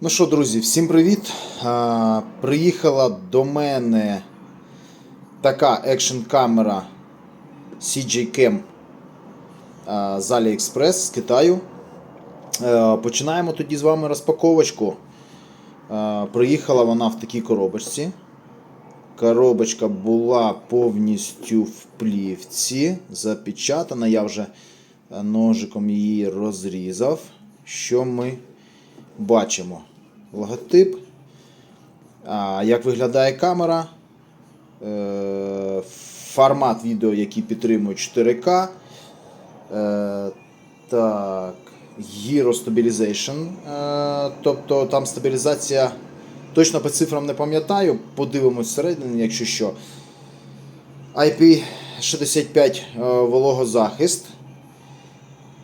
Ну що, друзі, всім привіт! А, приїхала до мене така екшн камера CJ Cam а, з AliExpress з Китаю. Е, починаємо тоді з вами розпаковочку. Е, приїхала вона в такій коробочці. Коробочка була повністю в плівці, запечатана. Я вже е, ножиком її розрізав. Що ми бачимо? Логотип. Як виглядає камера? Е, Формат відео, який підтримує 4К. Е, Так. Gyro Stabilization. Е, Тобто там стабілізація. Точно по цифрам не пам'ятаю. Подивимось всередині, якщо що. IP65 е, вологозахист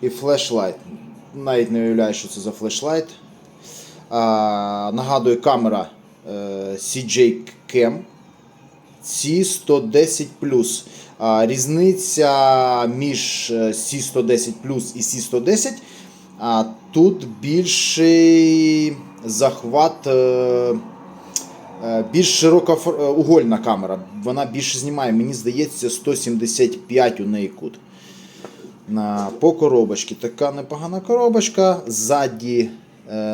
і флешлайт. Навіть не уявляю, що це за флешлайт. А, нагадую, камера е, CJ Cam C110 а, Різниця між е, C110 і C110. А тут більший захват, е, більш широка угольна камера. Вона більше знімає. Мені здається, 175 у неї кут. По коробочці. Така непогана коробочка. Ззаді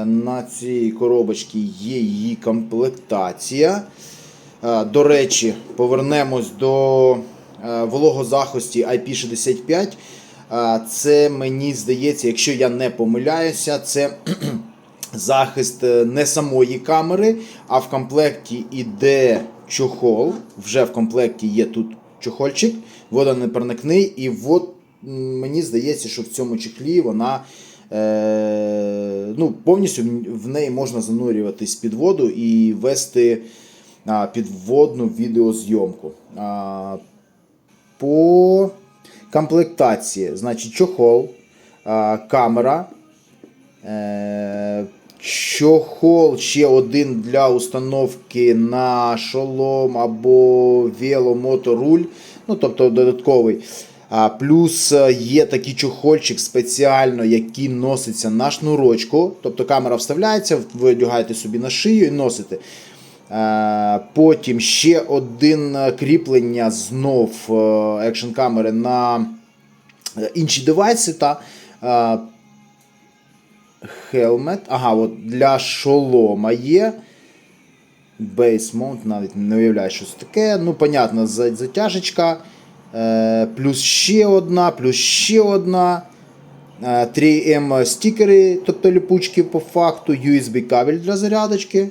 на цій коробочці є її комплектація. Е, До речі, повернемось до е, вологозахисті IP65. Е, Це мені здається, якщо я не помиляюся, це захист е, не самої камери, а в комплекті йде чохол. Вже в комплекті є тут чохольчик, водонепроникний, і от мені здається, що в цьому чехлі вона. Е, ну, повністю в- неї можна занурюватись під воду і вести підводну відеозйомку. По комплектації, значить, чохол, камера. Е, Чохол ще один для установки на шолом або веломоторуль, ну тобто додатковий. Плюс е, є такий чохольчик спеціально, який носиться на шнурочку. Тобто камера вставляється, ви одягаєте собі на шию і носите. Е, Потім ще один е, кріплення знов екшн камери на інші девайси. Та, Helmet. Ага, от для шолома є. Base mount, навіть не уявляю, що це таке. Ну, понятно, затяжечка. Е, плюс ще одна, плюс ще одна. Е, 3M стікери, тобто ліпучки по факту, USB кабель для зарядочки.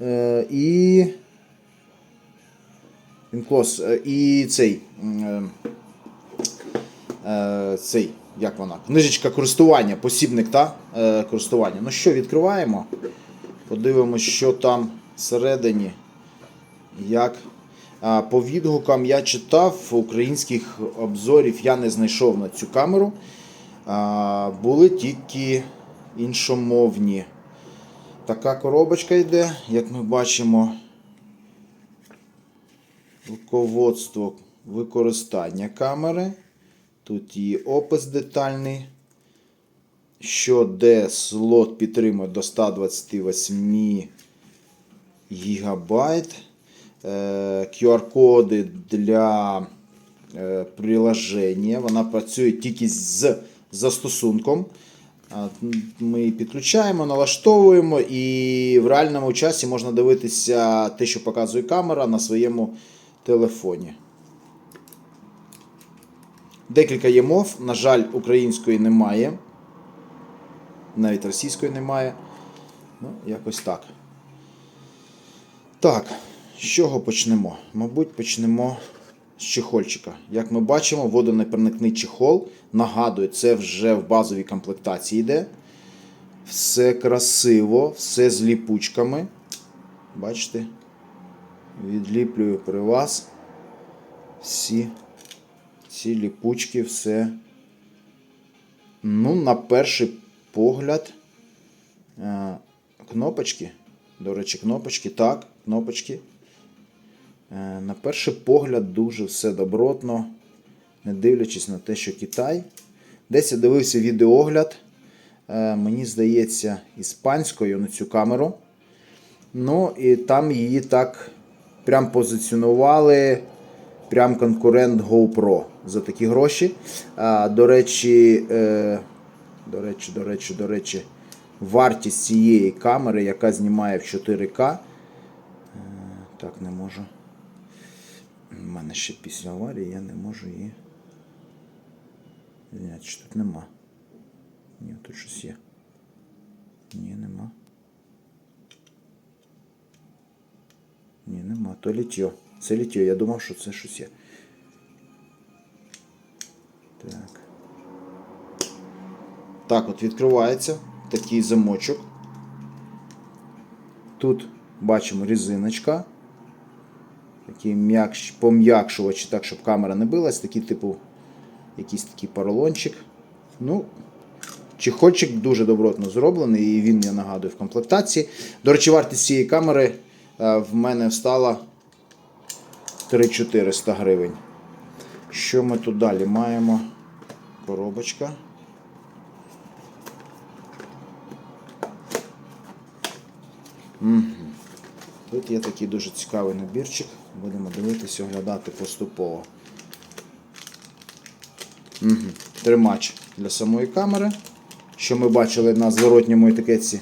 Е, і. Інклос, е, і цей. Е, е, цей, як вона? Книжечка користування, посібник та е, користування. Ну що, відкриваємо. Подивимось, що там всередині. Як. По відгукам я читав українських обзорів, я не знайшов на цю камеру. Були тільки іншомовні. Така коробочка йде, як ми бачимо. Руководство використання камери. Тут її опис детальний. Що де слот підтримує до 128 гігабайт. Е, QR-коди для е, приложення. Вона працює тільки з застосунком. Ми її підключаємо, налаштовуємо, і в реальному часі можна дивитися те, що показує камера на своєму телефоні. Декілька є мов, на жаль, української немає. Навіть російської немає. Ну, якось так. Так, з чого почнемо? Мабуть, почнемо з чехольчика. Як ми бачимо, водонепроникний чехол. Нагадую, це вже в базовій комплектації йде. Все красиво, все з ліпучками. Бачите? Відліплюю при вас всі ці ліпучки, все. Ну, на перший погляд. е, Кнопочки. До речі, кнопочки. Так, кнопочки. Е, На перший погляд, дуже все добротно. Не дивлячись на те, що Китай. Десь я дивився відеогляд. е, мені здається, іспанською на цю камеру. Ну, і там її так прям позиціонували. Прям конкурент GoPro за такі гроші. До речі, е, до речі, до речі, до речі, вартість цієї камери, яка знімає в 4К. Е, так, не можу. У мене ще після аварії я не можу її. Зняти, чи тут нема. Ні, тут щось є. Ні, нема. Ні, нема. То літьо. Це літьо. Я думав, що це щось є. Так. Так, от відкривається такий замочок. Тут бачимо резиночка. Такий м'якш, пом'якшувач, так, щоб камера не билась. Такий, типу, якийсь такий поролончик. Ну, чехольчик дуже добротно зроблений, і він, я нагадую, в комплектації. До речі, вартість цієї камери е, в мене встала 3400 гривень. Що ми тут далі маємо? Коробочка. Мгм. Тут є такий дуже цікавий набірчик. Будемо дивитися, оглядати поступово. Угу. Тримач для самої камери. Що ми бачили на зворотньому етикетці.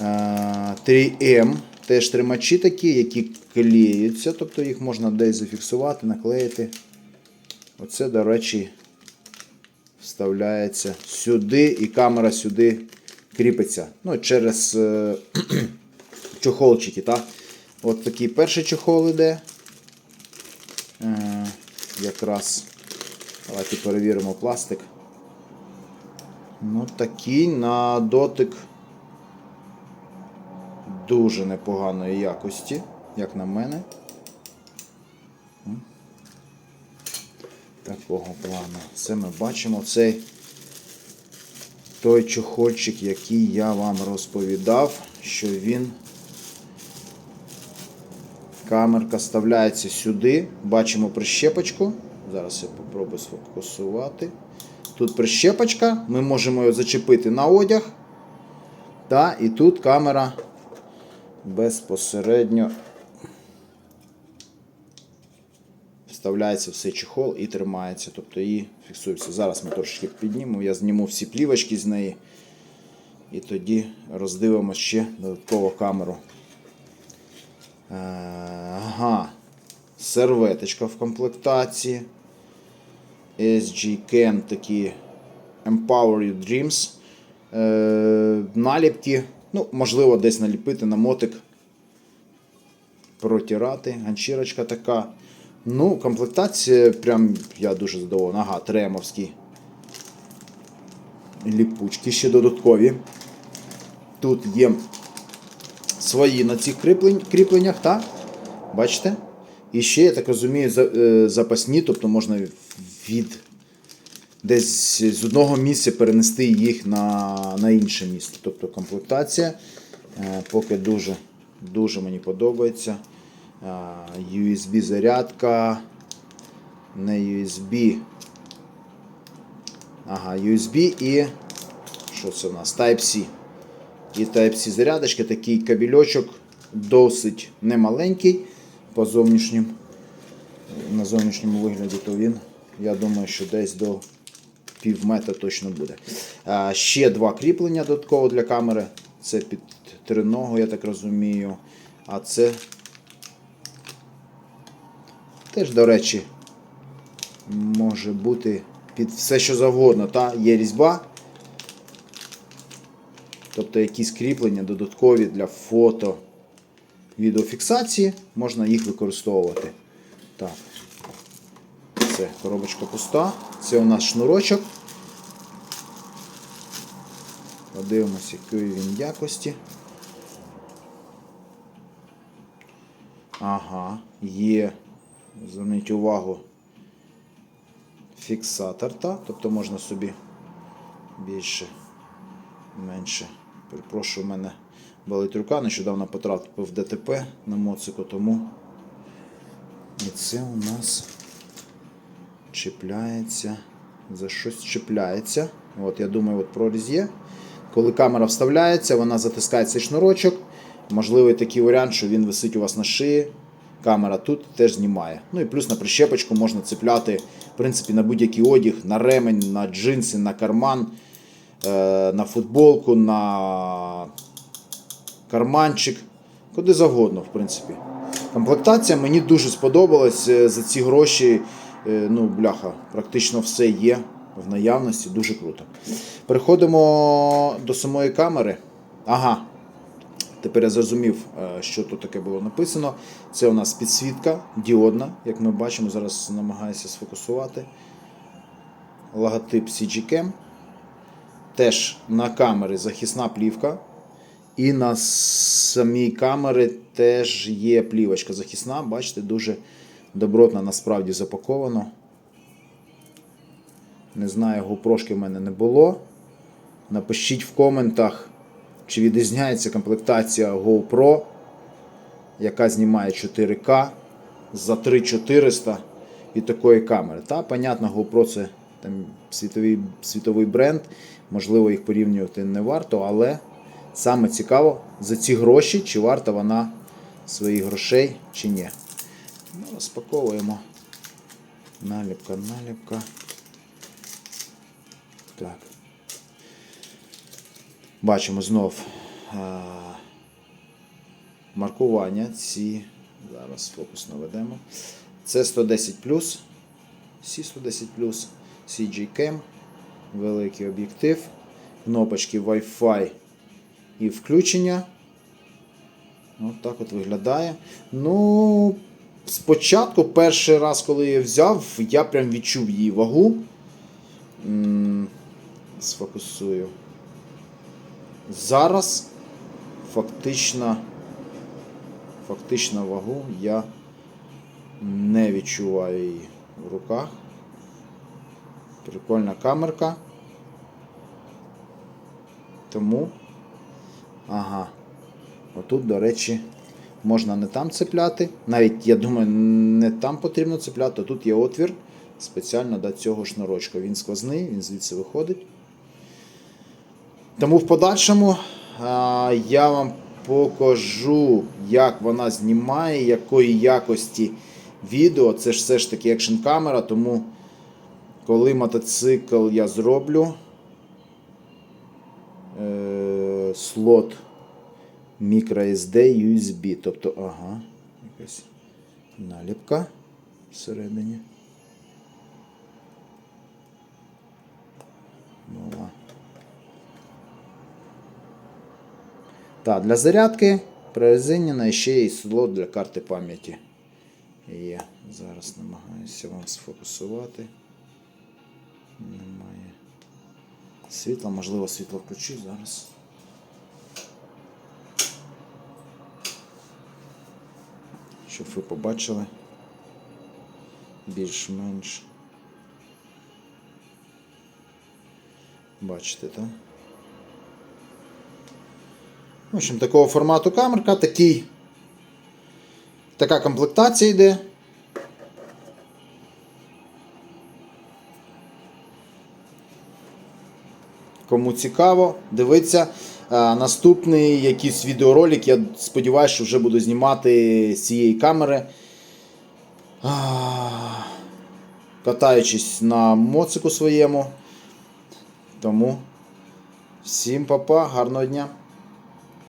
Е, 3M. Теж тримачі такі, які клеються, тобто їх можна десь зафіксувати, наклеїти. Оце, до речі, вставляється сюди, і камера сюди кріпиться. Ну, через е, чохолчики. Так? От такий перший чохол іде. Е, якраз. Давайте перевіримо пластик. Ну, такий на дотик дуже непоганої якості, як на мене. Такого плану. Це ми бачимо цей той чохольчик, який я вам розповідав, що він. Камерка вставляється сюди. Бачимо прищепочку. Зараз я попробую сфокусувати. Тут прищепочка, ми можемо його зачепити на одяг. Та, і тут камера безпосередньо вставляється в цей чехол і тримається. Тобто її фіксується. Зараз ми трошки піднімемо, я зніму всі плівочки з неї. І тоді роздивимо ще додатково камеру. Е, Ага. Серветочка в комплектації. SG Cam такі Empower Your Dreams. Е, наліпки. Ну, можливо, десь наліпити на мотик. Протирати. Ганчірочка така. Ну, комплектація, прям я дуже задоволений. Ага, тремовські ліпучки ще додаткові. Тут є свої на цих кріпленнях, так? Бачите? І ще, я так розумію, е, запасні, тобто можна від десь з одного місця перенести їх на, на інше місце. Тобто комплектація е, поки дуже, дуже мені подобається. Е, USB зарядка, не USB. Ага, USB і що це у нас? Type-C. І Type-C зарядочки, такий кабельочок досить немаленький по зовнішнім, на зовнішньому вигляді, то він, я думаю, що десь до пів метра точно буде. А, ще два кріплення додатково для камери. Це під триногу, я так розумію. А це теж, до речі, може бути під все, що завгодно. Та? Є різьба. Тобто якісь кріплення додаткові для фото відеофіксації, можна їх використовувати. Так. Це коробочка пуста. Це у нас шнурочок. Подивимось, якої він якості. Ага, є. Зверніть увагу. Фіксатор, та? тобто можна собі більше, менше. Перепрошую, мене болить рука, нещодавно потрапив в ДТП на моцику, тому і це у нас чіпляється, за щось чіпляється. От, я думаю, от проріз є. Коли камера вставляється, вона затискає цей шнурочок. Можливий такий варіант, що він висить у вас на шиї. Камера тут теж знімає. Ну і плюс на прищепочку можна цепляти в принципі, на будь-який одяг, на ремень, на джинси, на карман, на футболку, на карманчик, куди завгодно, в принципі. Комплектація мені дуже сподобалась е, за ці гроші. е, Ну, бляха, практично все є в наявності, дуже круто. Переходимо до самої камери. Ага. Тепер я зрозумів, е, що тут таке було написано. Це у нас підсвітка діодна, як ми бачимо, зараз намагаюся сфокусувати. Логотип CG-Cam. Теж на камери захисна плівка. І на самій камері теж є плівочка захисна. Бачите, дуже добротно насправді запаковано. Не знаю, GoPro в мене не було. Напишіть в коментах, чи відрізняється комплектація GoPro, яка знімає 4К за 3400 і такої камери. Та, понятно, GoPro це там, світовий, світовий бренд. Можливо, їх порівнювати не варто, але саме цікаво, за ці гроші, чи варта вона своїх грошей, чи ні. Ну, розпаковуємо. Наліпка, наліпка. Так. Бачимо знов а, маркування. Ці. Зараз фокус наведемо. Це 110 C110 CG Cam, великий об'єктив, кнопочки Wi-Fi і включення. От так от виглядає. Ну, спочатку, перший раз, коли я взяв, я прям відчув її вагу. Сфокусую. Зараз фактично, фактично вагу я не відчуваю її в руках. Прикольна камерка. Тому. Ага. Отут, до речі, можна не там цепляти. Навіть, я думаю, не там потрібно цепляти, тут є отвір спеціально до цього шнурочка. Він сквозний, він звідси виходить. Тому в подальшому а, я вам покажу, як вона знімає, якої якості відео. Це ж все ж таки екшн камера, тому коли мотоцикл я зроблю е, слот microSD USB. Тобто, ага, якась наліпка всередині. Нова. Так, для зарядки прорезинена ще є слот для карти пам'яті. Є. Зараз намагаюся вам сфокусувати. Немає світла, можливо, світло включу зараз. Щоб ви побачили більш-менш. Бачите, так? В общем, такого формату камерка, такий, така комплектація йде. Кому цікаво, дивіться. А, Наступний якийсь відеоролик, я сподіваюся, що вже буду знімати з цієї камери. Катаючись на моцику своєму. Тому всім па-па, гарного дня!